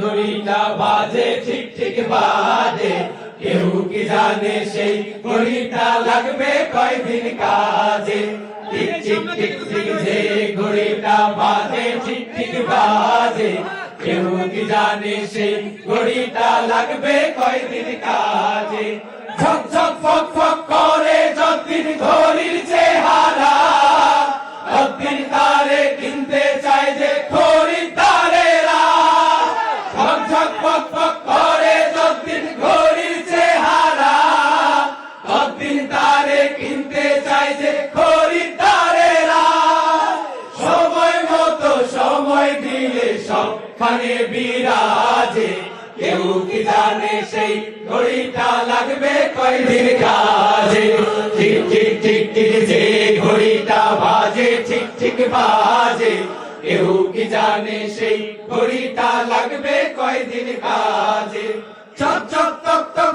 ঘড়িটা বাজে, ঠিক ঠিক বাজে। কেউ কি জানে সেই ঘড়িটা লাগবে কয়দিন কাজে? ঘড়িটা বাজে, ঠিক ঠিক বাজে। কেউ কি জানে সেই ঘড়িটা লাগবে কয়দিন কাজে? ঝক ঝক ফক ফক করে যতদিন ঘড়ির বিরাজে। কেউ কি জানে সেই ঘড়িটা লাগবে কয়দিন কাজে? ঠিক ঠিক ঠিক ঠিক যে ঘড়িটা বাজে, ঠিক ঠিক বাজে। কেউ কি জানে সেই ঘড়িটা লাগবে কয়দিন কাজে? চপ চপ তক তক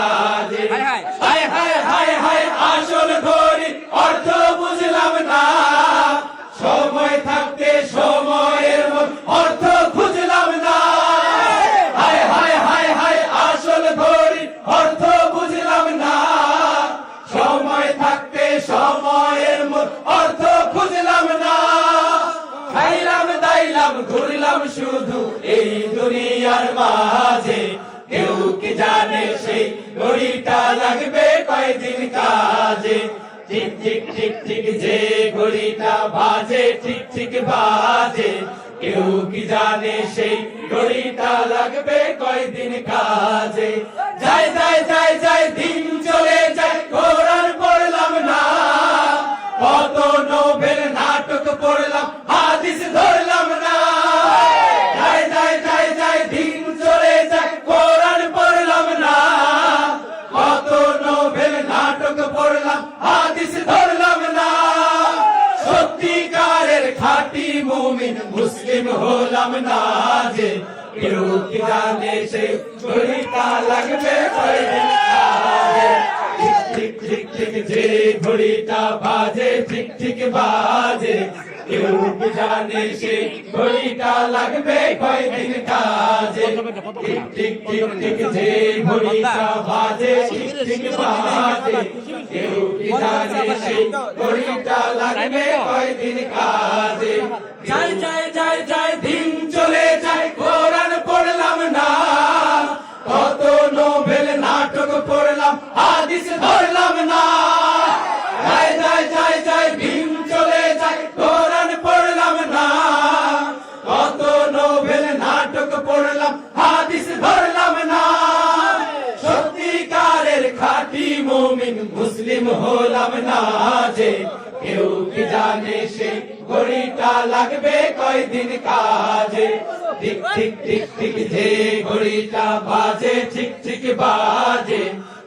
ঘুরলাম শুধু এই দুনিয়ার মাঝে। কেউ কি জানে সেই ঘড়িটা লাগবে কয়দিন কাজে? ঠিক ঠিক ঠিক ঠিক যে ঘড়িটা বাজে, ঠিক ঠিক বাজে। কেউ কি জানে সেই ঘড়িটা লাগবে কয়দিন কাজে? যাই যাই যাই যাই, দিন চলে যায় কোরআন পড়লাম না। কত হলাম না যে কেউ কি জানে সে ঘড়িটা লাগবে। ঠিক ঠিক ঠিক বাজে ঠিক ঠিক বাজে। কেউ জানে সে ঘড়িটা লাগবে কয়দিন কাজে ঠিক ঠিক ঠিক যে ঘড়িটা বাজে ঠিক ঠিক বাজে। কেউ জানে সে ঘড়িটা লাগবে কয়দিন কাজে যাই যাই হাদিস ধরলাম না। যাই যাই যাই যাই দিন চলে যায় কোরআন পড়লাম না। কত নোবেল নাটক পড়লাম, হাদিস ধরলাম না। সত্যিকারের খাঁটি মুমিন মুসলিম হলাম না যে কেউ কি জানে সে ঘড়িটা লাগবে কয়দিন কাজে। ঠিক ঠিক ঠিক ঠিক যে ঘড়িটা বাজে, ঠিক ঠিক বাজে।